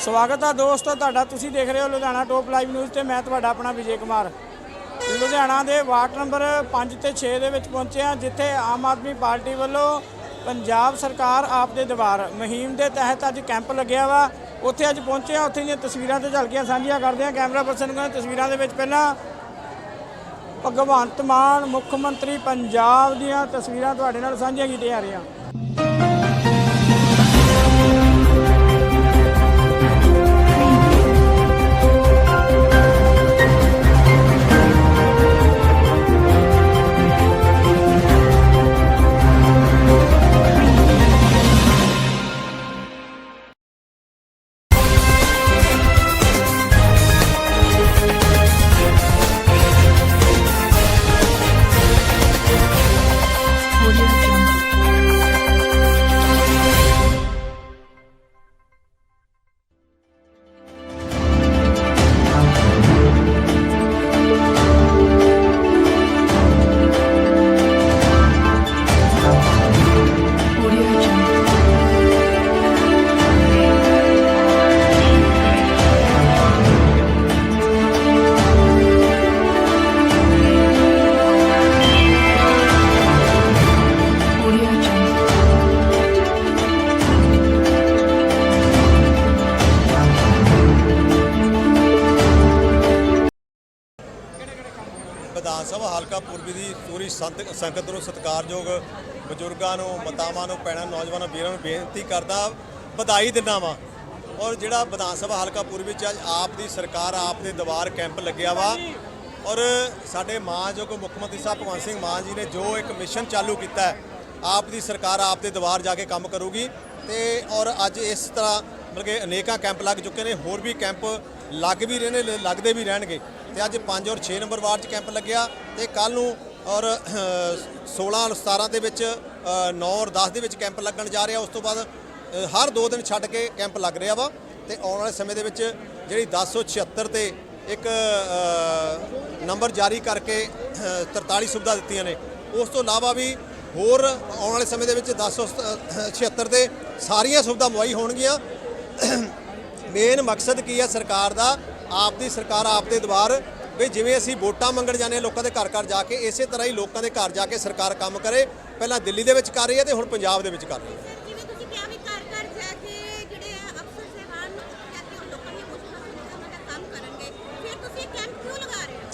ਸਵਾਗਤ ਆ ਦੋਸਤੋ, ਤੁਹਾਡਾ ਤੁਸੀਂ ਦੇਖ ਰਹੇ ਹੋ ਲੁਧਿਆਣਾ ਟੋਪ ਲਾਈਵ ਨਿਊਜ਼ ਤੇ ਮੈਂ ਤੁਹਾਡਾ ਆਪਣਾ ਵਿਜੇ ਕੁਮਾਰ। ਲੁਧਿਆਣਾ ਦੇ ਵਾਰਡ ਨੰਬਰ 5 ਤੇ 6 ਦੇ ਵਿੱਚ ਪਹੁੰਚੇ ਹਾਂ, ਜਿੱਥੇ ਆਮ ਆਦਮੀ ਪਾਰਟੀ ਵੱਲੋਂ ਪੰਜਾਬ ਸਰਕਾਰ ਆਪ ਦੇ ਦੀਵਾਰ ਮੁਹਿੰਮ ਦੇ ਤਹਿਤ ਅੱਜ ਕੈਂਪ ਲੱਗਿਆ ਵਾ। ਉੱਥੇ ਅੱਜ ਪਹੁੰਚੇ ਹਾਂ, ਉੱਥੇ ਦੀਆਂ ਤਸਵੀਰਾਂ ਤੇ ਝਲਕੀਆਂ ਸਾਂਝੀਆਂ ਕਰਦੇ ਹਾਂ। ਕੈਮਰਾ ਪਰਸਨ ਕੋਲ ਤਸਵੀਰਾਂ ਦੇ ਵਿੱਚ ਪਹਿਲਾਂ ਭਗਵੰਤ ਮਾਨ, ਮੁੱਖ ਮੰਤਰੀ ਪੰਜਾਬ ਦੀਆਂ ਤਸਵੀਰਾਂ ਤੁਹਾਡੇ ਨਾਲ ਸਾਂਝੀਆਂ ਕੀਤੀਆਂ ਜਾ ਰਹੀਆਂ। ਵਿਧਾਨ ਸਭਾ ਹਲਕਾ ਪੂਰਬੀ ਦੀ ਪੂਰੀ ਸੰਤ- ਸੰਗਤ ਨੂੰ ਸਤਿਕਾਰਯੋਗ ਬਜ਼ੁਰਗਾਂ ਨੂੰ, ਮਾਤਾਵਾਂ ਨੂੰ, ਭੈਣਾਂ, ਨੌਜਵਾਨਾਂ, ਵੀਰਾਂ ਨੂੰ ਬੇਨਤੀ ਕਰਦਾ, ਵਧਾਈ ਦਿੰਦਾ ਵਾਂ। ਔਰ ਜਿਹੜਾ ਵਿਧਾਨ ਸਭਾ ਹਲਕਾ ਪੂਰਬੀ ਚ ਅੱਜ ਆਪ ਦੀ ਸਰਕਾਰ, ਆਪ ਦੇ ਦੀਵਾਰ ਕੈਂਪ ਲੱਗਿਆ ਵਾ। ਔਰ ਸਾਡੇ ਮਾਨਯੋਗ ਮੁੱਖ ਮੰਤਰੀ ਸਾਹਿਬ ਭਗਵੰਤ ਸਿੰਘ ਮਾਨ ਜੀ ਨੇ ਜੋ ਇੱਕ ਮਿਸ਼ਨ ਚਾਲੂ ਕੀਤਾ ਹੈ, ਆਪ ਦੀ ਸਰਕਾਰ ਆਪ ਦੇ ਦੀਵਾਰ ਜਾ ਕੇ ਕੰਮ ਕਰੂਗੀ। ਤੇ ਔਰ ਅੱਜ ਇਸ ਤਰ੍ਹਾਂ ਮਤਲਬ ਕਿ ਅਨੇਕਾਂ ਕੈਂਪ ਲੱਗ ਚੁੱਕੇ ਨੇ, ਹੋਰ ਵੀ ਕੈਂਪ ਲੱਗ ਵੀ ਰਹੇ ਨੇ ਲ- ਲੱਗਦੇ ਵੀ ਰਹਿਣਗੇ। ਤੇ ਅੱਜ 5 ਔਰ 6 ਨੰਬਰ ਵਾਰਡ 'ਚ ਕੈਂਪ ਲੱਗਿਆ ਤੇ ਕੱਲ ਨੂੰ ਔਰ ਅਹ, 16 ਔਰ 17 ਦੇ ਵਿੱਚ 9 ਔਰ 10 ਦੇ ਵਿੱਚ ਕੈਂਪ ਲੱਗਣ ਜਾ ਰਿਹਾ। ਉਸ ਤੋਂ ਬਾਅਦ ਹਰ 2 ਦਿਨ ਛੱਡ ਕੇ ਕੈਂਪ ਲੱਗ ਰਿਹਾ ਵਾ ਤੇ ਆਉਣ ਵਾਲੇ ਸਮੇਂ ਦੇ ਵਿੱਚ ਜਿਹੜੀ 1076 ਤੇ ਇੱਕ ਨੰਬਰ ਜਾਰੀ ਕਰਕੇ ਅਹ, 43 ਸੁਵਿਧਾ ਦਿੱਤੀਆਂ ਨੇ। ਉਸ ਤੋਂ ਇਲਾਵਾ ਵੀ ਹੋਰ ਆਉਣ ਵਾਲੇ ਸਮੇਂ ਦੇ ਵਿੱਚ 1076 ਤੇ ਸਾਰੀਆਂ ਸੁਵਿਧਾ ਮੁਹੱਈਆ ਹੋਣਗੀਆਂ। ਮੇਨ ਮਕਸਦ ਕੀ ਹੈ ਸਰਕਾਰ ਦਾ? ਆਪ ਦੀ ਸਰਕਾਰ ਆਪ ਦੇ ਦਵਾਰ ਵੀ ਜਿਵੇਂ ਅਸੀਂ ਵੋਟਾਂ ਮੰਗਣ ਜਾਂਦੇ ਹਾਂ ਲੋਕਾਂ ਦੇ ਘਰ ਘਰ ਜਾ ਕੇ ਇਸੇ ਤਰ੍ਹਾਂ ਹੀ ਲੋਕਾਂ ਦੇ ਘਰ ਜਾ ਕੇ ਸਰਕਾਰ ਕੰਮ ਕਰੇ। ਪਹਿਲਾਂ ਦਿੱਲੀ ਦੇ ਵਿੱਚ ਕਰ ਰਹੀ ਹੈ ਤੇ ਹੁਣ ਪੰਜਾਬ ਦੇ ਵਿੱਚ ਕਰ ਰਹੀ ਹੈ। ਜਿਵੇਂ ਤੁਸੀਂ ਕਿਹਾ ਵੀ ਘਰ ਘਰ ਜਾ ਕੇ ਜਿਹੜੇ ਅਫਸਰ ਸਹਿਬਾਨ ਨੂੰ ਜਾ ਕੇ ਉਹ ਲੋਕਾਂ ਦੀਆਂ ਮੁਸ਼ਕਲਾਂ ਸੁਣਨ ਉਹਨਾਂ ਦਾ ਕੰਮ ਕਰਨਗੇ। ਫਿਰ ਤੁਸੀਂ ਕੈਂਪ ਕਿਉਂ ਲਗਾ ਰਹੇ ਹੋ?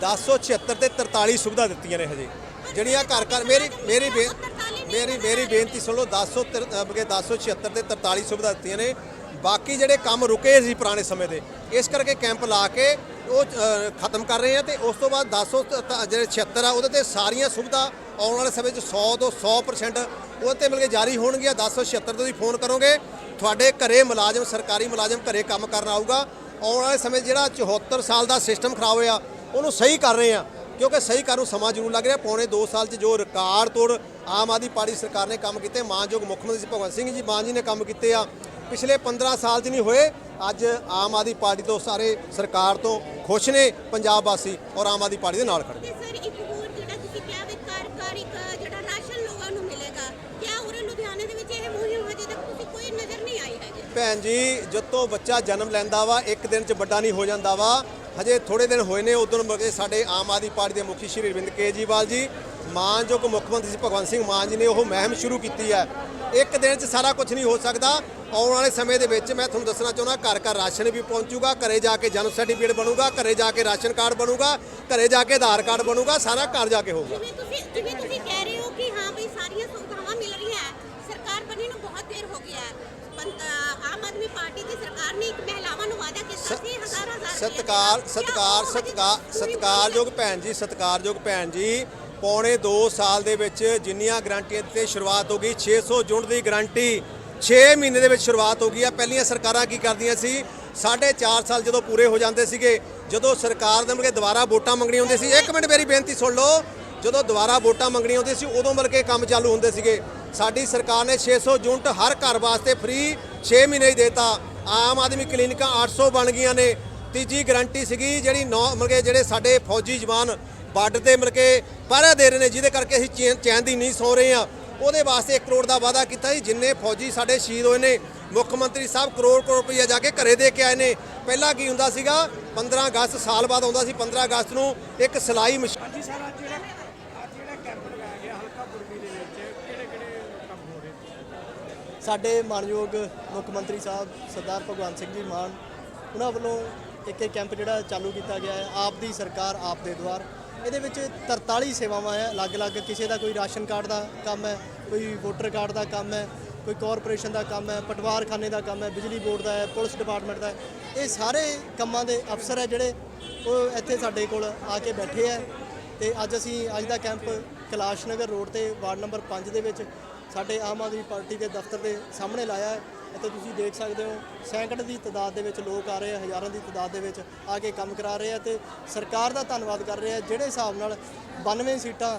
1076 ਤੇ 43 ਸੁਵਿਧਾ ਦਿੱਤੀਆਂ ਨੇ ਹਜੇ। ਜਿਹੜੀਆਂ ਘਰ ਘਰ ਮੇਰੀ ਮੇਰੀ ਮੇਰੀ ਮੇਰੀ ਬੇਨਤੀ ਸੁਣ ਲਓ 10 ਬਗੇ 1076 ਤੇ 43 ਸੁਵਿਧਾ ਦਿੱਤੀਆਂ ਨੇ। ਬਾਕੀ ਜਿਹੜੇ ਕੰਮ ਰੁਕੇ ਸੀ ਪੁਰਾਣੇ ਸਮੇਂ ਦੇ, ਇਸ ਕਰਕੇ ਕੈਂਪ ਲਾ ਕੇ ਉਹ ਖਤਮ ਕਰ ਰਹੇ ਆ ਤੇ ਉਸ ਤੋਂ ਬਾਅਦ 10 ਜਿਹੜੇ 76 ਆ, ਉਹਦੇ ਤੇ ਸਾਰੀਆਂ ਸੁਵਿਧਾ ਆਉਣ ਵਾਲੇ ਸਮੇਂ 'ਚ 100 ਤੋਂ 100% ਉਹਦੇ ਤੇ ਮਿਲ ਕੇ ਜਾਰੀ ਹੋਣਗੀਆਂ। 1076 ਤੋਂ ਤੁਸੀਂ ਫੋਨ ਕਰੋਗੇ, ਤੁਹਾਡੇ ਘਰੇ ਮੁਲਾਜ਼ਮ, ਸਰਕਾਰੀ ਮੁਲਾਜ਼ਮ ਘਰੇ ਕੰਮ ਕਰਨ ਆਊਗਾ। ਆਉਣ ਵਾਲੇ ਸਮੇਂ 'ਚ ਜਿਹੜਾ 74 ਸਾਲ ਦਾ ਸਿਸਟਮ ਖਰਾਬ ਹੋਇਆ, ਉਹਨੂੰ ਸਹੀ ਕਰ ਰਹੇ ਆ, ਕਿਉਂਕਿ ਸਹੀ ਕਰਨ ਨੂੰ ਸਮਾਂ ਜ਼ਰੂਰ ਲੱਗ ਰਿਹਾ। ਪੌਣੇ 2 ਸਾਲ 'ਚ ਜੋ ਰਿਕਾਰਡ ਤੋੜ ਆਮ ਆਦਮੀ ਪਾਰਟੀ ਸਰਕਾਰ ਨੇ ਕੰਮ ਕੀਤੇ, ਮਾਨਯੋਗ ਮੁੱਖ ਮੰਤਰੀ ਭਗਵੰਤ ਸਿੰਘ ਜੀ, ਮਾਨ ਜੀ ਨੇ ਕੰਮ ਕੀਤੇ ਆ। ਪਿਛਲੇ 15 ਸਾਲ 'ਚ ਨਹੀਂ ਹੋਏ ਅੱਜ ਆਮ ਆਦਮੀ ਪਾਰਟੀ ਤੋਂ ਸਾਰੇ ਸਰਕਾਰ ਤੋਂ ਖੁਸ਼ ਨੇ ਪੰਜਾਬ ਵਾਸੀ ਔਰ ਆਮ ਆਦਮੀ ਪਾਰਟੀ ਦੇ ਨਾਲ ਖੜੇ ਨੇ। ਸਰ ਇੱਕ ਹੋਰ ਜਿਹੜਾ ਤੁਸੀਂ ਕਿਹਾ ਵੀ ਇੱਕ ਜਿਹੜਾ ਰਾਸ਼ਨ ਲੋਕਾਂ ਨੂੰ ਮਿਲੇਗਾ ਕਿਆ ਉਰੇ ਲੁਧਿਆਣੇ ਦੇ ਵਿੱਚ ਇਹ ਮੁਹਿੰਮ ਹਜੇ ਤੱਕ ਤੁਸੀਂ ਕੋਈ ਨਜ਼ਰ ਨਹੀਂ ਆਈ ਹੈਗੀ? ਭੈਣ ਜੀ ਜਦੋਂ ਬੱਚਾ ਜਨਮ ਲੈਂਦਾ ਵਾ ਇੱਕ ਦਿਨ 'ਚ ਵੱਡਾ ਨਹੀਂ ਹੋ ਜਾਂਦਾ ਵਾ। ਹਜੇ ਥੋੜੇ ਦਿਨ ਹੋਏ ਨੇ ਉਦੋਂ ਮਗੇ ਸਾਡੇ ਆਮ ਆਦਮੀ ਪਾਰਟੀ ਦੇ ਮੁਖੀ ਸ਼੍ਰੀ ਅਰਵਿੰਦ ਕੇਜਰੀਵਾਲ ਜੀ ਮਾਨਯੋਗ ਮੁੱਖ ਮੰਤਰੀ ਸੀ ਭਗਵੰਤ ਸਿੰਘ ਮਾਨ ਜੀ ਨੇ ਉਹ ਮਹਿਮ ਸ਼ੁਰੂ ਕੀਤੀ ਹੈ। ਇੱਕ ਦਿਨ 'ਚ ਸਾਰਾ ਕੁਝ ਨਹੀਂ ਹੋ ਸਕਦਾ। ਆਉਣ ਵਾਲੇ ਸਮੇਂ ਦੇ ਵਿੱਚ ਮੈਂ ਤੁਹਾਨੂੰ ਦੱਸਣਾ ਚਾਹੁੰਦਾ ਘਰ ਘਰ ਰਾਸ਼ਨ ਵੀ ਪਹੁੰਚੂਗਾ ਘਰੇ ਜਾ ਕੇ ਜਨਮ ਸਰਟੀਫਿਕੇਟ ਬਣੂਗਾ ਘਰੇ ਜਾ ਕੇ ਰਾਸ਼ਨ ਕਾਰਡ ਬਣੂਗਾ ਘਰੇ ਜਾ ਕੇ ਆਧਾਰ ਕਾਰਡ ਬਣੂਗਾ ਸਾਰਾ ਘਰ ਜਾ ਕੇ ਹੋਊਗਾ। ਜਿਵੇਂ ਤੁਸੀਂ ਜਿਵੇਂ ਤੁਸੀਂ ਕਹਿ ਰਹੇ ਹੋ ਕਿ ਹਾਂ ਵੀ ਸਾਰੀਆਂ ਸੁਵਿਧਾਵਾਂ ਮਿਲ ਰਹੀਆਂ ਹੈ ਸਰਕਾਰ ਬਣੀ ਨੂੰ ਬਹੁਤ ਦੇਰ ਹੋ ਗਿਆ ਹੈ। ਪੰਤ- ਆਮ ਆਦਮੀ ਪਾਰਟੀ ਦੀ ਸਰਕਾਰ ਨੇ ਇੱਕ ਮਹਿਲਾਵਾਂ ਨੂੰ ਵਾਅਦਾ ਕੀਤਾ ਸੀ ਹਜ਼ਾਰ ਹਜ਼ਾਰ ਰੁਪਏ ਸਤਕਾਰ। ਸਤਕਾਰ ਕਿਆ ਉਹ ਹਜੇ ਸਤਕਾਰ ਪੂਰੀ ਸਤਕਾਰਯੋਗ ਭੈਣ ਜੀ ਸਤਕਾਰਯੋਗ ਭੈਣ ਜੀ ਪੌਣੇ 2 ਸਾਲ ਦੇ ਵਿੱਚ ਜਿੰਨੀਆਂ ਗਰੰਟੀਆਂ ਤੇ ਸ਼ੁਰੂਆਤ ਹੋ ਗਈ 600 ਯੂਨਿਟ ਦੀ ਗਰੰਟੀ 6 ਮਹੀਨੇ ਦੇ ਵਿੱਚ ਸ਼ੁਰੂਆਤ ਹੋ ਗਈ ਆ। ਪਹਿਲੀਆਂ ਸਰਕਾਰਾਂ ਕੀ ਕਰਦੀਆਂ ਸੀ? ਸਾਢੇ 4 ਸਾਲ ਜਦੋਂ ਪੂਰੇ ਹੋ ਜਾਂਦੇ ਸੀਗੇ, ਜਦੋਂ ਸਰਕਾਰ ਦੇ ਮੁਰਗੇ ਦੁਬਾਰਾ ਵੋਟਾਂ ਮੰਗਣੀਆਂ ਹੁੰਦੀਆਂ ਸੀ। ਇੱਕ ਮਿੰਟ ਮੇਰੀ ਬੇਨਤੀ ਸੁਣ ਲਓ, ਜਦੋਂ ਦੁਬਾਰਾ ਵੋਟਾਂ ਮੰਗਣੀਆਂ ਹੁੰਦੀਆਂ ਸੀ, ਉਦੋਂ ਮਿਲ ਕੇ ਕੰਮ ਚਾਲੂ ਹੁੰਦੇ ਸੀਗੇ। ਸਾਡੀ ਸਰਕਾਰ ਨੇ 600 ਯੂਨਿਟ ਹਰ ਘਰ ਵਾਸਤੇ ਫ੍ਰੀ 6 ਮਹੀਨੇ ਹੀ ਦੇਤਾ। ਆਮ ਆਦਮੀ ਕਲੀਨਿਕਾਂ 800 ਬਣ ਗਈਆਂ ਨੇ। ਤੀਜੀ ਗਰੰਟੀ ਸੀਗੀ ਜਿਹੜੀ ਨੌ ਮਤਲਬ ਕਿ ਜਿਹੜੇ ਸਾਡੇ ਫੌਜੀ ਜਵਾਨ ਬਾਰਡਰ ਤੇ ਮਿਲ ਕੇ ਪਹਿਰਾ ਦੇ ਰਹੇ ਨੇ, ਜਿਹਦੇ ਕਰਕੇ ਅਸੀਂ ਚੈਨ- ਚੈਨ ਦੀ ਨਹੀਂ ਸੌ ਰਹੇ ਆ ਉਹਦੇ ਵਾਸਤੇ 1 ਕਰੋੜ ਦਾ ਵਾਅਦਾ ਕੀਤਾ ਸੀ ਜਿੰਨੇ ਫੌਜੀ ਸਾਡੇ ਸ਼ਹੀਦ ਹੋਏ ਨੇ। ਮੁੱਖ ਮੰਤਰੀ ਸਾਹਿਬ ਕਰੋੜ ਕਰੋੜ ਰੁਪਈਆ ਜਾ ਕੇ ਘਰੇ ਦੇ ਕੇ ਆਏ ਨੇ। ਪਹਿਲਾਂ ਕੀ ਹੁੰਦਾ ਸੀਗਾ 15 ਅਗਸਤ ਸਾਲ ਬਾਅਦ ਆਉਂਦਾ ਸੀ 15 ਅਗਸਤ ਨੂੰ ਇੱਕ ਸਿਲਾਈ ਮਸ਼ੀਨ ਹਾਂਜੀ ਸਰ ਅੱਜ ਜਿਹੜਾ ਅੱਜ ਜਿਹੜਾ ਕੈਂਪ ਲਗਾਇਆ ਗਿਆ ਹਲਕਾ ਪੁਰਬੀ ਦੇ ਵਿੱਚ ਕਿਹੜੇ ਕਿਹੜੇ ਕੰਮ ਹੋ ਰਹੇ? ਸਾਡੇ ਮਾਨਯੋਗ ਮੁੱਖ ਮੰਤਰੀ ਸਾਹਿਬ ਸਰਦਾਰ ਭਗਵੰਤ ਸਿੰਘ ਜੀ ਮਾਨ ਉਹਨਾਂ ਵੱਲੋਂ ਇੱਕ ਇੱਕ ਕੈਂਪ ਜਿਹੜਾ ਚਾਲੂ ਕੀਤਾ ਗਿਆ ਹੈ ਆਪ ਦੀ ਸਰਕਾਰ ਆਪ ਦੇ ਦੁਆਰ। ਇਹਦੇ ਵਿੱਚ 43 ਸੇਵਾਵਾਂ ਹੈ ਅਲੱਗ-ਅਲੱਗ ਕਿਸੇ ਦਾ ਕੋਈ ਰਾਸ਼ਨ ਕਾਰਡ ਦਾ ਕੰਮ ਹੈ ਕੋਈ ਵੋਟਰ ਕਾਰਡ ਦਾ ਕੰਮ ਹੈ, ਕੋਈ ਕਾਰਪੋਰੇਸ਼ਨ ਦਾ ਕੰਮ ਹੈ, ਪਟਵਾਰਖਾਨੇ ਦਾ ਕੰਮ ਹੈ, ਬਿਜਲੀ ਬੋਰਡ ਦਾ ਹੈ, ਪੁਲਿਸ ਡਿਪਾਰਟਮੈਂਟ ਦਾ ਹੈ, ਇਹ ਸਾਰੇ ਕੰਮਾਂ ਦੇ ਅਫਸਰ ਹੈ ਜਿਹੜੇ ਉਹ ਇੱਥੇ ਸਾਡੇ ਕੋਲ ਆ ਕੇ ਬੈਠੇ ਹੈ ਤੇ ਅੱਜ ਅਸੀਂ ਅੱਜ ਦਾ ਕੈਂਪ ਕੈਲਾਸ਼ ਨਗਰ ਰੋਡ ਤੇ ਵਾਰਡ ਨੰਬਰ 5 ਦੇ ਵਿੱਚ ਸਾਡੇ ਆਮ ਆਦਮੀ ਪਾਰਟੀ ਦੇ ਦਫ਼ਤਰ ਦੇ ਸਾਹਮਣੇ ਲਾਇਆ ਹੈ ਇੱਥੇ ਤੁਸੀਂ ਦੇਖ ਸਕਦੇ ਹੋ, ਸੈਂਕੜੇ ਦੀ ਤਾਦਾਦ ਦੇ ਵਿੱਚ ਲੋਕ ਆ ਰਹੇ ਆ ਹਜ਼ਾਰਾਂ ਦੀ ਤਾਦਾਦ ਦੇ ਵਿੱਚ ਆ ਕੇ ਕੰਮ ਕਰਾ ਰਹੇ ਆ ਤੇ ਸਰਕਾਰ ਦਾ ਧੰਨਵਾਦ ਕਰ ਰਹੇ ਆ ਜਿਹੜੇ ਹਿਸਾਬ ਨਾਲ 92 ਸੀਟਾਂ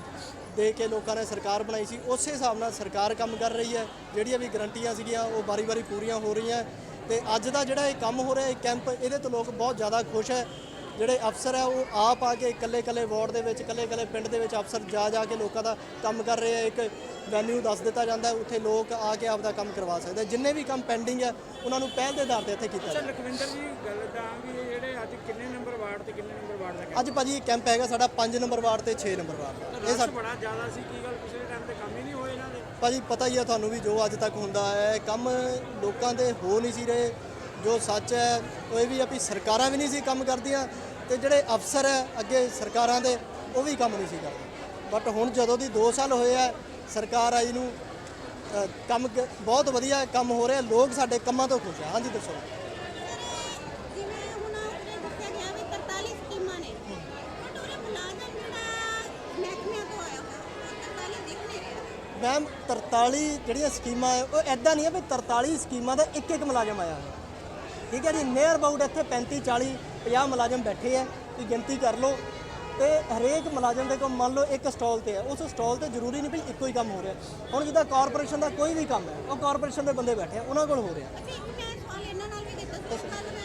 ਦੇ ਕੇ ਲੋਕਾਂ ਨੇ ਸਰਕਾਰ ਬਣਾਈ ਸੀ, ਉਸੇ ਹਿਸਾਬ ਨਾਲ ਸਰਕਾਰ ਕੰਮ ਕਰ ਰਹੀ ਹੈ। ਜਿਹੜੀਆਂ ਵੀ ਗਰੰਟੀਆਂ ਸੀਗੀਆਂ, ਉਹ ਵਾਰੀ-ਵਾਰੀ ਪੂਰੀਆਂ ਹੋ ਰਹੀਆਂ। ਤੇ ਅੱਜ ਦਾ ਜਿਹੜਾ ਇਹ ਕੰਮ ਹੋ ਰਿਹਾ, ਇਹ ਕੈਂਪ ਇਹਦੇ ਤੋਂ ਲੋਕ ਬਹੁਤ ਜ਼ਿਆਦਾ ਖੁਸ਼ ਹੈ। ਜਿਹੜੇ ਅਫਸਰ ਹੈ ਉਹ ਆਪ ਆ ਕੇ ਇਕੱਲੇ ਇਕੱਲੇ ਵਾਰਡ ਦੇ ਵਿੱਚ ਇਕੱਲੇ ਇਕੱਲੇ ਪਿੰਡ ਦੇ ਵਿੱਚ ਅਫਸਰ ਜਾ ਜਾ ਕੇ ਲੋਕਾਂ ਦਾ ਕੰਮ ਕਰ ਰਹੇ ਆ। ਇੱਕ ਵੈਨਿਊ ਦੱਸ ਦਿੱਤਾ ਜਾਂਦਾ ਹੈ, ਉੱਥੇ ਲੋਕ ਆ ਕੇ ਆਪਦਾ ਕੰਮ ਕਰਵਾ ਸਕਦੇ ਆ। ਜਿੰਨੇ ਵੀ ਕੰਮ ਪੈਂਡਿੰਗ ਹੈ ਉਹਨਾਂ ਨੂੰ ਪਹਿਲ ਦੇ ਆਧਾਰ ਤੇ ਇੱਥੇ ਕੀਤਾ ਅੱਛਾ ਲਖਵਿੰਦਰ ਜੀ ਗੱਲ ਕਰਾਂਗੇ ਜਿਹੜੇ ਅੱਜ ਕਿੰਨੇ ਨੰਬਰ ਵਾਰਡ ਤੇ ਕਿੰਨੇ ਨੰਬਰ ਵਾਰਡ ਦਾ ਅੱਜ ਭਾਜੀ ਇਹ ਕੈਂਪ ਹੈਗਾ ਸਾਡਾ 5 ਨੰਬਰ ਵਾਰਡ ਤੇ 6 ਨੰਬਰ ਵਾਰਡ ਦਾ। ਇਹ ਸਾਡਾ ਬੜਾ ਜ਼ਿਆਦਾ ਸੀ ਕੀ ਗੱਲ ਪਿਛਲੇ ਟਾਈਮ ਤੇ ਕੰਮ ਹੀ ਨਹੀਂ ਹੋਏ ਇਹਨਾਂ ਦੇ? ਭਾਜੀ ਪਤਾ ਹੀ ਆ ਤੁਹਾਨੂੰ ਵੀ ਜੋ ਅੱਜ ਤੱਕ ਹੁੰਦਾ ਹੈ ਕੰਮ ਲੋਕਾਂ ਦੇ ਹੋ ਨਹੀਂ ਸੀ ਰਹੇ। ਜੋ ਸੱਚ ਹੈ ਉਹ ਇਹ ਵੀ ਆ ਵੀ ਸਰਕਾਰਾਂ ਵੀ ਨਹੀਂ ਸੀ ਕੰਮ ਕਰਦੀਆਂ ਤੇ ਜਿਹੜੇ ਅਫਸਰ ਹੈ ਅੱਗੇ ਸਰਕਾਰਾਂ ਦੇ ਉਹ ਵੀ ਕੰਮ ਨਹੀਂ ਸੀ ਕਰਦੇ। ਬਟ ਹੁਣ ਜਦੋਂ ਦੀ 2 ਸਾਲ ਹੋਏ ਆ ਸਰਕਾਰ ਆਈ ਨੂੰ ਅ, ਕੰਮ ਕ- ਬਹੁਤ ਵਧੀਆ ਕੰਮ ਹੋ ਰਿਹਾ ਲੋਕ ਸਾਡੇ ਕੰਮਾਂ ਤੋਂ ਖੁਸ਼ ਆ। ਹਾਂਜੀ ਦੱਸੋ। ਜਿਵੇਂ ਹੁਣ ਉਹਨੇ ਦੱਸਿਆ ਗਿਆ ਵੀ 43 ਸਕੀਮਾਂ ਨੇ। ਬਟ ਉਹਦੇ ਮੁਲਾਜ਼ਮ ਜਿਹੜਾ ਮਹਿਕਮਿਆਂ ਤੋਂ ਆਇਆ ਹੋਇਆ ਉਹ 43 ਦਿਖ ਨਹੀਂ ਰਿਹਾ। ਮੈਮ 43 ਜਿਹੜੀਆਂ ਸਕੀਮਾਂ ਹੈ ਉਹ ਐਦਾਂ ਨਹੀਂ ਹੈ ਵੀ 43 ਸਕੀਮਾਂ ਦਾ ਇੱਕ ਇੱਕ ਮੁਲਾਜ਼ਮ ਆਇਆ ਹੈ ਠੀਕ ਹੈ ਜੀ ਨੀਅਰ ਅਬਾਊਟ ਇੱਥੇ 35 40 50 ਮੁਲਾਜ਼ਮ ਬੈਠੇ ਹੈ ਤੁਸੀਂ ਗਿਣਤੀ ਕਰ ਲਓ। ਤੇ ਹਰੇਕ ਮੁਲਾਜ਼ਮ ਦੇ ਕੋਲ ਮੰਨ ਲਓ ਇੱਕ ਸਟਾਲ ਤੇ ਹੈ ਉਸ ਸਟਾਲ ਤੇ ਜ਼ਰੂਰੀ ਨਹੀਂ ਵੀ ਇੱਕੋ ਹੀ ਕੰਮ ਹੋ ਰਿਹਾ। ਹੁਣ ਜਿੱਦਾਂ ਕਾਰਪੋਰੇਸ਼ਨ ਦਾ ਕੋਈ ਵੀ ਕੰਮ ਹੈ ਉਹ ਕਾਰਪੋਰੇਸ਼ਨ ਦੇ ਬੰਦੇ ਬੈਠੇ ਆ ਉਹਨਾਂ ਕੋਲ ਹੋ ਰਿਹਾ।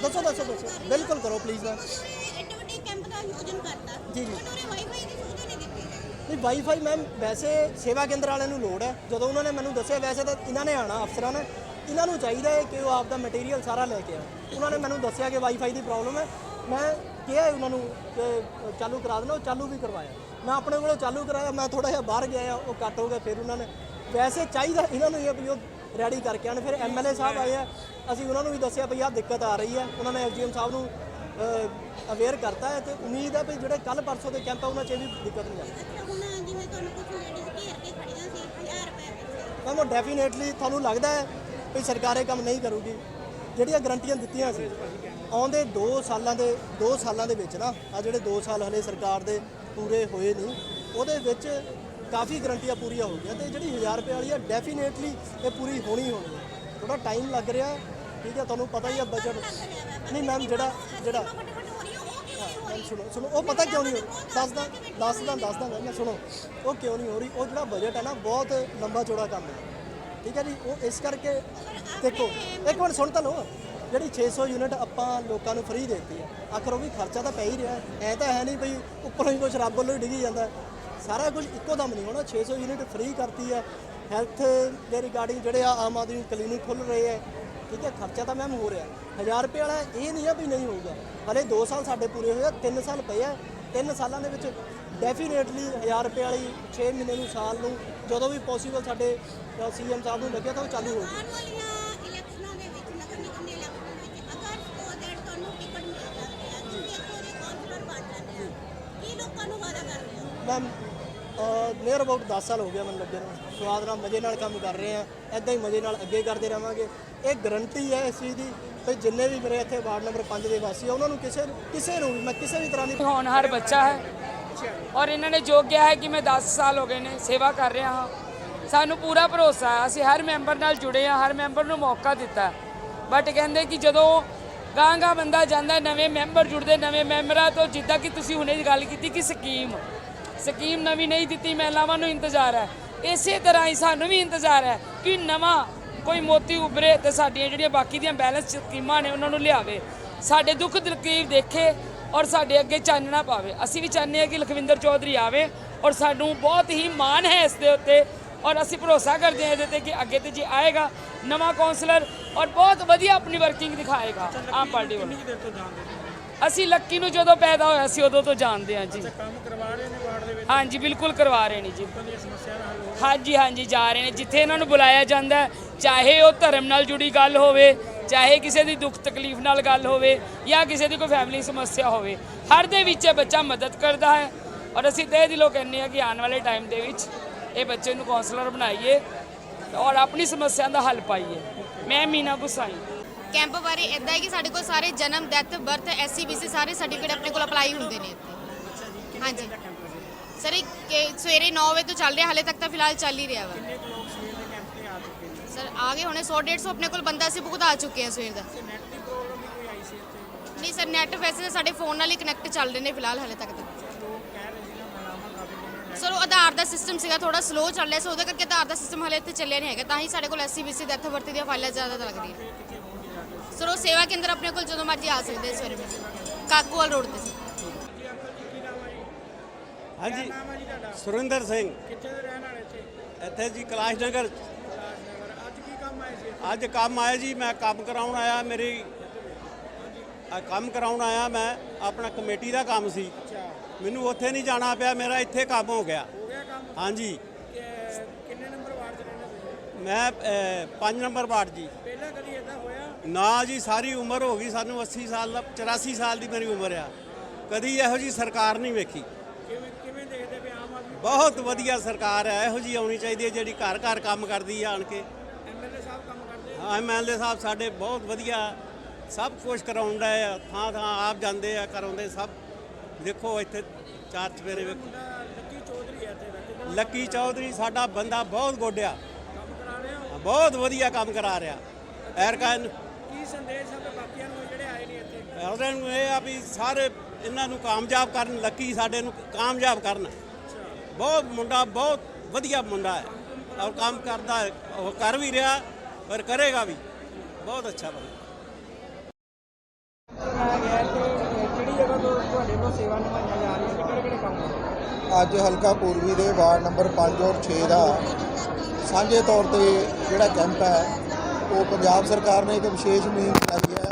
ਦੱਸੋ ਦੱਸੋ ਦੱਸੋ ਬਿਲਕੁਲ ਕਰੋ ਪਲੀਜ਼ ਮੈਮ ਉਹਨੇ ਐਡੇ ਵੱਡੇ ਕੈਂਪ ਦਾ ਆਯੋਜਨ ਕਰਤਾ ਜੀ, ਜੀ। ਵਾਈਫਾਈ ਦੀ ਸੁਵਿਧਾ ਨਹੀਂ ਦਿੱਤੀ। ਨਹੀਂ ਵਾਈਫਾਈ ਮੈਮ ਵੈਸੇ ਸੇਵਾ ਕੇਂਦਰ ਵਾਲਿਆਂ ਨੂੰ ਲੋੜ ਹੈ ਜਦੋਂ ਉਹਨਾਂ ਨੇ ਮੈਨੂੰ ਦੱਸਿਆ ਵੈਸੇ ਤਾਂ ਇਹਨਾਂ ਨੇ ਆਣਾ ਅਫਸਰਾਂ ਨੇ। ਇਹਨਾਂ ਨੂੰ ਚਾਹੀਦਾ ਹੈ ਕਿ ਉਹ ਆਪ ਦਾ ਮਟੀਰੀਅਲ ਸਾਰਾ ਲੈ ਕੇ ਆਉਣ। ਉਹਨਾਂ ਨੇ ਮੈਨੂੰ ਦੱਸਿਆ ਕਿ ਵਾਈਫਾਈ ਦੀ ਪ੍ਰੋਬਲਮ ਹੈ। ਮੈਂ ਕਿਹਾ ਉਹਨਾਂ ਨੂੰ ਕਿ ਚਾਲੂ ਕਰਾ ਦੇਣਾ ਉਹ ਚਾਲੂ ਵੀ ਕਰਵਾਇਆ। ਮੈਂ ਆਪਣੇ ਕੋਲੋਂ ਚਾਲੂ ਕਰਾਇਆ ਮੈਂ ਥੋੜਾ ਜਿਹਾ ਬਾਹਰ ਗਿਆ ਉਹ ਕੱਟ ਹੋ ਗਿਆ ਫਿਰ ਉਹਨਾਂ ਨੇ ਵੈਸੇ ਚਾਹੀਦਾ ਇਹਨਾਂ ਨੂੰ ਇਹ ਵੀ ਉਹ ਰੈਡੀ ਕਰਕੇ ਆਣ ਫਿਰ ਐਮਐਲਏ ਸਾਹਿਬ ਆਏ ਆ ਅਸੀਂ ਉਹਨਾਂ ਨੂੰ ਵੀ ਦੱਸਿਆ ਵੀ ਆਹ ਦਿੱਕਤ ਆ ਰਹੀ ਹੈ। ਉਹਨਾਂ ਨੇ ਐਸਡੀਐਮ ਸਾਹਿਬ ਨੂੰ ਅਵੇਅਰ ਕਰਤਾ ਹੈ ਤੇ ਉਮੀਦ ਹੈ ਵੀ ਜਿਹੜੇ ਕੱਲ ਪਰਸੋਂ ਦੇ ਕੈਂਪ ਆ ਉਹਨਾਂ 'ਚ ਵੀ ਦਿੱਕਤ ਨਹੀਂ ਅੱਛਾ ਹੁਣ ਜਿਵੇਂ ਤੁਹਾਨੂੰ ਕੁਝ ਲੇਡੀਜ਼ ਘੇਰ ਕੇ ਖੜੀਆਂ ਸੀ 1000 ਰੁਪਏ ਪਿੱਛੇ ਮੈਮ ਉਹ ਡੈਫੀਨੇਟਲੀ ਤੁਹਾਨੂੰ ਲੱਗਦਾ ਹੈ ਵੀ ਸਰਕਾਰ ਇਹ ਕੰਮ ਨਹੀਂ ਕਰੂਗੀ। ਜਿਹੜੀਆਂ ਗਰੰਟੀਆਂ ਦਿੱਤੀਆਂ ਸੀ, ਆਉਂਦੇ 2 ਸਾਲਾਂ ਦੇ 2 ਸਾਲਾਂ ਦੇ ਵਿੱਚ ਨਾ ਆ ਜਿਹੜੇ 2 ਸਾਲ ਹਲੇ ਸਰਕਾਰ ਦੇ ਪੂਰੇ ਹੋਏ ਨਹੀਂ, ਉਹਦੇ ਵਿੱਚ ਕਾਫੀ ਗਰੰਟੀਆਂ ਪੂਰੀਆਂ ਹੋ ਗਈਆਂ ਤੇ ਜਿਹੜੀ 1000 ਰੁਪਏ ਵਾਲੀ ਆ ਡੈਫੀਨੇਟਲੀ ਇਹ ਪੂਰੀ ਹੋਣੀ ਹੋਣੀ ਹੈ ਥੋੜਾ ਟਾਈਮ ਲੱਗ ਰਿਹਾ, ਠੀਕ ਹੈ ਤੁਹਾਨੂੰ ਪਤਾ ਹੀ ਆ ਬਜਟ ਨਹੀਂ ਮੈਮ ਜਿਹੜਾ ਜਿਹੜਾ ਮੈਮ ਸੁਣੋ ਸੁਣੋ, ਉਹ ਪਤਾ ਕਿਉਂ ਨਹੀਂ ਹੋ ਰਹੀ? ਦੱਸਦਾ ਦੱਸਦਾ ਦੱਸਦਾ ਮੈਂ ਸੁਣੋ, ਉਹ ਕਿਉਂ ਨਹੀਂ ਹੋ ਰਹੀ? ਉਹ ਜਿਹੜਾ ਬਜਟ ਹੈ ਨਾ, ਬਹੁਤ ਲੰਬਾ ਚੌੜਾ ਕੰਮ ਹੈ ਠੀਕ ਹੈ ਜੀ, ਉਹ ਇਸ ਕਰਕੇ ਦੇਖੋ, ਇੱਕ ਮਿੰਟ ਸੁਣ ਤਾਂ ਲਓ, ਜਿਹੜੀ 600 ਯੂਨਿਟ ਆਪਾਂ ਲੋਕਾਂ ਨੂੰ ਫ੍ਰੀ ਦਿੱਤੀ ਹੈ, ਆਖਰ ਉਹ ਵੀ ਖਰਚਾ ਤਾਂ ਪੈ ਹੀ ਰਿਹਾ ਐ ਤਾਂ ਹੈ ਨਹੀਂ ਬਈ ਉੱਪਰੋਂ ਹੀ ਕੁਝ ਰੱਬ ਵੱਲੋਂ ਹੀ ਡਿੱਗੀ ਜਾਂਦਾ। ਸਾਰਾ ਕੁਝ ਇੱਕੋ ਦਮ ਨਹੀਂ ਹੋਣਾ 600 ਯੂਨਿਟ ਫ੍ਰੀ ਕਰਤੀ ਹੈ। ਹੈਲਥ ਦੇ ਰਿਗਾਰਡਿੰਗ ਜਿਹੜੇ ਆ ਆਮ ਆਦਮੀ ਕਲੀਨਿਕ ਖੁੱਲ ਰਹੇ ਹੈ, ਠੀਕ ਹੈ, ਖਰਚਾ ਤਾਂ ਮੈਮ ਹੋ ਰਿਹਾ 1000 ਰੁਪਏ ਵਾਲਾ ਇਹ ਨਹੀਂ ਆ ਵੀ ਨਹੀਂ ਹੋਊਗਾ। ਹਲੇ 2 ਸਾਲ ਸਾਡੇ ਪੂਰੇ ਹੋਏ ਆ 3 ਸਾਲ ਪਏ ਆ। 3 ਸਾਲਾਂ ਦੇ ਵਿੱਚ ਡੈਫੀਨੇਟਲੀ 1000 ਰੁਪਏ ਵਾਲੀ 6 ਮਹੀਨੇ ਨੂੰ ਸਾਲ ਨੂੰ ਜਦੋਂ ਵੀ ਪੋਸੀਬਲ ਸਾਡੇ ਸੀਐਮ ਸਾਹਿਬ ਨੂੰ ਲੱਗਿਆ ਤਾਂ ਉਹ ਚਾਲੂ ਹੋਊਗੀ ਆਉਣ ਵਾਲੀਆਂ ਇਲੈਕਸ਼ਨਾਂ ਦੇ ਵਿੱਚ ਨਗਰ ਨਿਗਮ ਦੇ ਇਲੈਕਸ਼ਨ ਵਿੱਚ ਅਗਰ ਸਪੋਜ਼ ਦੈਟ ਤੁਹਾਨੂੰ ਟਿਕਟ ਮਿਲ ਜਾਂਦੀ ਹੈ ਤੁਸੀਂ ਇੱਥੋਂ ਦੇ ਕਾਉਂਸਲਰ ਬਣ ਜਾਂਦੇ ਆ ਕੀ ਲੋਕਾਂ ਨੂੰ ਵਾਅਦਾ ਕਰਦੇ ਹੋ? ਮੈਮ ਨੀਅਰ ਅਬਾਊਟ 10 ਸਾਲ ਹੋ ਗਿਆ ਮੈਨੂੰ ਲੱਗੇ ਨੂੰ। ਸਵਾਦ ਨਾਲ ਮਜ਼ੇ ਨਾਲ ਕੰਮ ਕਰ ਰਹੇ ਆ ਐਦਾਂ ਹੀ ਮਜ਼ੇ ਨਾਲ ਅੱਗੇ ਕਰਦੇ ਰਵਾਂਗੇ। ਇਹ ਗਰੰਟੀ ਹੈ ਇਸ ਚੀਜ਼ ਦੀ ਵੀ ਜਿੰਨੇ ਵੀ ਮੇਰੇ ਇੱਥੇ ਵਾਰਡ ਨੰਬਰ 5 ਦੇ ਵਾਸੀ ਆ ਉਹਨਾਂ ਨੂੰ ਕਿਸੇ ਕਿਸੇ ਨੂੰ ਵੀ ਮੈਂ ਕਿਸੇ ਵੀ ਤਰ੍ਹਾਂ ਦੀ ਹੋਣਹਾਰ ਬੱਚਾ ਹੈ। ਔਰ ਇਹਨਾਂ ਨੇ ਜੋ ਕਿਹਾ ਹੈ ਕਿ ਮੈਂ 10 ਸਾਲ ਹੋ ਗਏ ਨੇ ਸੇਵਾ ਕਰ ਰਿਹਾ ਹਾਂ। ਸਾਨੂੰ ਪੂਰਾ ਭਰੋਸਾ ਹੈ, ਅਸੀਂ ਹਰ ਮੈਂਬਰ ਨਾਲ ਜੁੜੇ ਹਾਂ, ਹਰ ਮੈਂਬਰ ਨੂੰ ਮੌਕਾ ਦਿੱਤਾ ਬਟ ਕਹਿੰਦੇ ਕਿ ਜਦੋਂ ਗਾਂ ਗਾਂ ਬੰਦਾ ਜਾਂਦਾ ਨਵੇਂ ਮੈਂਬਰ ਜੁੜਦੇ, ਨਵੇਂ ਮੈਂਬਰਾਂ ਤੋਂ ਜਿੱਦਾਂ ਕਿ ਤੁਸੀਂ ਹੁਣੇ ਗੱਲ ਕੀਤੀ ਕਿ ਸਕੀਮ ਸਕੀਮ ਨਵੀਂ ਨਹੀਂ ਦਿੱਤੀ, ਮਹਿਲਾਵਾਂ ਨੂੰ ਇੰਤਜ਼ਾਰ ਹੈ। ਇਸੇ ਤਰ੍ਹਾਂ ਹੀ ਸਾਨੂੰ ਵੀ ਇੰਤਜ਼ਾਰ ਹੈ ਕਿ ਨਵਾਂ ਕੋਈ ਮੋਤੀ ਉਭਰੇ ਤੇ ਸਾਡੀਆਂ ਜਿਹੜੀਆਂ ਬਾਕੀ ਦੀਆਂ ਬੈਲੈਂਸ ਸਕੀਮਾਂ ਨੇ ਉਹਨਾਂ ਨੂੰ ਲਿਆਵੇ। ਸਾਡੇ ਦੁੱਖ ਤਕਲੀਫ ਦੇਖੇ ਔਰ ਸਾਡੇ ਅੱਗੇ ਚਾਨਣਾ ਪਾਵੇ। ਅਸੀਂ ਵੀ ਚਾਹੁੰਦੇ ਹਾਂ ਕਿ ਲਖਵਿੰਦਰ ਚੌਧਰੀ ਆਵੇ ਔਰ ਸਾਨੂੰ ਬਹੁਤ ਹੀ ਮਾਣ ਹੈ ਇਸ ਦੇ ਉੱਤੇ ਔਰ ਅਸੀਂ ਭਰੋਸਾ ਕਰਦੇ ਹਾਂ ਇਹਦੇ ਤੇ ਕਿ ਅੱਗੇ ਤੇ ਜੇ ਆਏਗਾ ਨਵਾਂ ਕਾਉਂਸਲਰ ਔਰ ਬਹੁਤ ਵਧੀਆ ਆਪਣੀ ਵਰਕਿੰਗ ਦਿਖਾਏਗਾ ਆਮ ਪਾਰਟੀ ਵੱਲੋਂ ਕਿੰਨੀ ਕੁ ਦੇਰ ਤੋਂ ਜਾਣਦੇ ਨੇ ਅਸੀਂ ਲੱਕੀ ਨੂੰ ਜਦੋਂ ਪੈਦਾ ਹੋਇਆ ਸੀ ਉਦੋਂ ਤੋਂ ਜਾਣਦੇ ਹਾਂ ਜੀ। ਕੰਮ ਕਰਵਾ ਰਹੇ ਨੇ ਵਾਰਡ ਦੇ ਵਿੱਚ? ਹਾਂਜੀ ਬਿਲਕੁਲ ਕਰਵਾ ਰਹੇ ਨੇ ਜੀ। ਹਾਂਜੀ ਹਾਂਜੀ ਜਾ ਰਹੇ ਨੇ। ਜਿੱਥੇ ਇਹਨਾਂ ਨੂੰ ਬੁਲਾਇਆ ਜਾਂਦਾ ਚਾਹੇ ਉਹ ਧਰਮ ਨਾਲ ਜੁੜੀ ਗੱਲ ਹੋਵੇ ਚਾਹੇ ਕਿਸੇ ਦੀ ਦੁੱਖ ਤਕਲੀਫ ਨਾਲ ਗੱਲ ਹੋਵੇ ਜਾਂ ਕਿਸੇ ਦੀ ਕੋਈ ਫੈਮਿਲੀ ਸਮੱਸਿਆ ਹੋਵੇ, ਹਰ ਦੇ ਵਿੱਚ ਇਹ ਬੱਚਾ ਮਦਦ ਕਰਦਾ ਹੈ। ਔਰ ਅਸੀਂ ਤਹਿ ਦਿਲੋਂ ਕਹਿੰਦੇ ਹਾਂ ਕਿ ਆਉਣ ਵਾਲੇ ਟਾਈਮ ਦੇ ਵਿੱਚ ਇਹ ਬੱਚੇ ਨੂੰ ਕਾਉਂਸਲਰ ਬਣਾਈਏ ਔਰ ਆਪਣੀ ਸਮੱਸਿਆ ਦਾ ਹੱਲ ਪਾਈਏ। ਮੈਂ ਮੀਨਾ ਗੁਸਾਈ। ਕੈਂਪ ਬਾਰੇ ਇਦਾਂ ਹੈ ਕਿ ਸਾਡੇ ਕੋਲ ਸਾਰੇ ਜਨਮ ਡੈਥ ਬਰਥ ਐਸਸੀਬੀਸੀ ਸਾਰੇ ਸਰਟੀਫਿਕੇਟ ਆਪਣੇ ਕੋਲ ਅਪਲਾਈ ਹੁੰਦੇ ਨੇ ਇੱਥੇ। ਹਾਂਜੀ। ਸਰ ਇਹ ਸਵੇਰੇ 9 ਵਜੇ ਤੋਂ ਚੱਲ ਰਿਹਾ, ਹਾਲੇ ਤੱਕ ਤਾਂ ਫਿਲਹਾਲ ਚੱਲ ਹੀ ਰਿਹਾ ਵਾ ਕਿੰਨੇ ਕੁ ਲੋਕ ਸਵੇਰ ਦੇ ਕੈਂਪ ਤੇ ਆ ਸਰ ਆਗੇ ਹੁਣੇ 100 150 ਆਪਣੇ ਕੋਲ ਬੰਦਾ ਅਸੀਂ ਭੁਗਤਾ ਚੁੱਕੇ ਹਾਂ ਸਵੇਰ ਦਾ। ਤੇ ਨੈਟ ਦੀ ਪ੍ਰੋਬਲਮ ਵੀ ਕੋਈ ਆਈ ਸੀ ਇੱਥੇ? ਨਹੀਂ ਸਰ ਨੈਟ ਵੈਸੇ ਤਾਂ ਸਾਡੇ ਫੋਨ ਨਾਲ ਹੀ ਕਨੈਕਟ ਚੱਲ ਰਹੇ ਨੇ ਫਿਲਹਾਲ ਹਾਲੇ ਤੱਕ ਤਾਂ। ਲੋਕ ਕਹਿ ਰਹੇ ਸੀ ਨਾ ਮਹਿਲਾਵਾਂ ਕਾਫੀ ਦਿਨ ਸਰ ਉਹ ਆਧਾਰ ਦਾ ਸਿਸਟਮ ਸੀਗਾ ਥੋੜਾ ਸਲੋ ਚੱਲ ਰਿਹਾ ਸੀ ਉਹਦੇ ਕਰਕੇ ਆਧਾਰ ਦਾ ਸਿਸਟਮ ਹਲੇ ਇੱਥੇ ਚੱਲਿਆ ਨਹੀਂ ਹੈਗਾ ਤਾਂ ਹੀ ਸਾਡੇ ਕੋਲ ਐਸਸੀਬੀਸੀ ਡੈਥ ਬਰਥ ਦੀਆਂ ਫਾਈਲਾਂ ਜ਼ਿਆਦਾ ਲੱਗ ਰਹੀਆਂ ਸਰ ਉਹ ਸੇਵਾ ਕੇਂਦਰ ਆਪਣੇ ਕੋਲ ਜਦੋਂ ਮਰਜ਼ੀ ਆ ਸਕਦੇ ਆ ਸਵੇਰੇ ਕਾਕੂਵਾਲ ਰੋਡ ਤੇ ਸਰ ਹਾਂਜੀ ਸੁਰਿੰਦਰ ਸਿੰਘ। ਕਿੱਥੇ ਦੇ ਰਹਿਣ ਵਾਲੇ ਇੱਥੇ? ਇੱਥੇ ਜੀ ਕੈਲਾਸ਼ ਨਗਰ ਅੱਜ ਕੰਮ ਆਇਆ ਜੀ ਮੈਂ ਕੰਮ ਕਰਾਉਣ ਆਇਆ ਮੇਰੀ ਕੰਮ ਕਰਾਉਣ ਆਇਆ ਮੈਂ ਆਪਣਾ ਕਮੇਟੀ ਦਾ ਕੰਮ ਸੀ। ਮੈਨੂੰ ਉੱਥੇ ਨਹੀਂ ਜਾਣਾ ਪਿਆ ਮੇਰਾ ਇੱਥੇ ਕੰਮ ਹੋ ਗਿਆ। ਹਾਂਜੀ। ਕਿੰਨੇ ਨੰਬਰ ਵਾਰਡ 'ਚ ਰਹਿੰਦੇ ਮੈਂ 5 ਨੰਬਰ ਵਾਰਡ ਜੀ। ਪਹਿਲਾਂ ਕਦੀ ਇਦਾਂ ਹੋਇਆ? ਨਾ ਜੀ ਸਾਰੀ ਉਮਰ ਹੋ ਗਈ ਸਾਨੂੰ 80 ਸਾਲ ਦਾ 84 ਸਾਲ ਦੀ ਮੇਰੀ ਉਮਰ ਆ। ਕਦੀ ਇਹੋ ਜੀ ਸਰਕਾਰ ਨਹੀਂ ਵੇਖੀ। ਕਿਵੇਂ ਕਿਵੇਂ ਦੇਖਦੇ ਵੀ ਆਮ ਆਦਮੀ? ਬਹੁਤ ਵਧੀਆ ਸਰਕਾਰ ਹੈ ਇਹੋ ਜੀ ਆਉਣੀ ਚਾਹੀਦੀ ਹੈ ਜਿਹੜੀ ਘਰ ਘਰ ਕੰਮ ਕਰਦੀ ਆ ਆਣ ਕੇ ਐਮਐਲਏ ਸਾਹਿਬ ਕੰਮ ਕਰਦੇ ਹਾਂ ਐਮਐਲਏ ਸਾਹਿਬ ਸਾਡੇ ਬਹੁਤ ਵਧੀਆ ਸਭ ਕੁਝ ਕਰਾਉਂਦਾ ਆ ਥਾਂ ਥਾਂ ਆਪ ਜਾਂਦੇ ਆ ਕਰਾਉਂਦੇ ਸਭ। ਦੇਖੋ ਇੱਥੇ ਚਾਰ ਚਵੇਰੇ ਵੇਖੋ। ਲੱਕੀ ਚੌਧਰੀ ਹੈ ਇੱਥੇ ਦਾ ਲੱਕੀ ਚੌਧਰੀ ਸਾਡਾ ਬੰਦਾ ਬਹੁਤ ਗੋਡਿਆ। ਹੋ ਬਹੁਤ ਵਧੀਆ ਕੰਮ ਕਰਾ ਰਿਹਾ। ਐਰਕਾ ਕੀ ਸੰਦੇਸ਼ ਹੈ ਬਾਕੀਆਂ ਨੂੰ ਜਿਹੜੇ ਆਏ ਨਹੀਂ ਇੱਥੇ? ਉਹਨਾਂ ਨੂੰ ਇਹ ਆ ਵੀ ਸਾਰੇ ਇਹਨਾਂ ਨੂੰ ਕਾਮਯਾਬ ਕਰਨ ਲੱਕੀ ਸਾਡੇ ਨੂੰ ਕਾਮਯਾਬ ਕਰਨ। ਬਹੁਤ ਮੁੰਡਾ ਬਹੁਤ ਵਧੀਆ ਮੁੰਡਾ ਹੈ। ਔਰ ਕੰਮ ਕਰਦਾ ਹੈ, ਉਹ ਕਰ ਵੀ ਰਿਹਾ। ਪਰ ਕਰੇਗਾ ਵੀ। ਬਹੁਤ ਅੱਛਾ ਬੰਦਾ ਕਿਹੜੀ ਜਗ੍ਹਾ ਤੋਂ ਤੁਹਾਡੇ ਕੋਲ ਸੇਵਾ ਨਿਭਾਈਆਂ ਜਾ ਰਹੀਆਂ ਅੱਜ ਹਲਕਾ ਪੂਰਬੀ ਦੇ ਵਾਰਡ ਨੰਬਰ 5 ਔਰ 6 ਦਾ ਸਾਂਝੇ ਤੌਰ ਤੇ ਜਿਹੜਾ ਕੈਂਪ ਹੈ, ਉਹ ਪੰਜਾਬ ਸਰਕਾਰ ਨੇ ਇੱਕ ਵਿਸ਼ੇਸ਼ ਮੁਹਿੰਮ ਚਲਾਈ ਹੈ।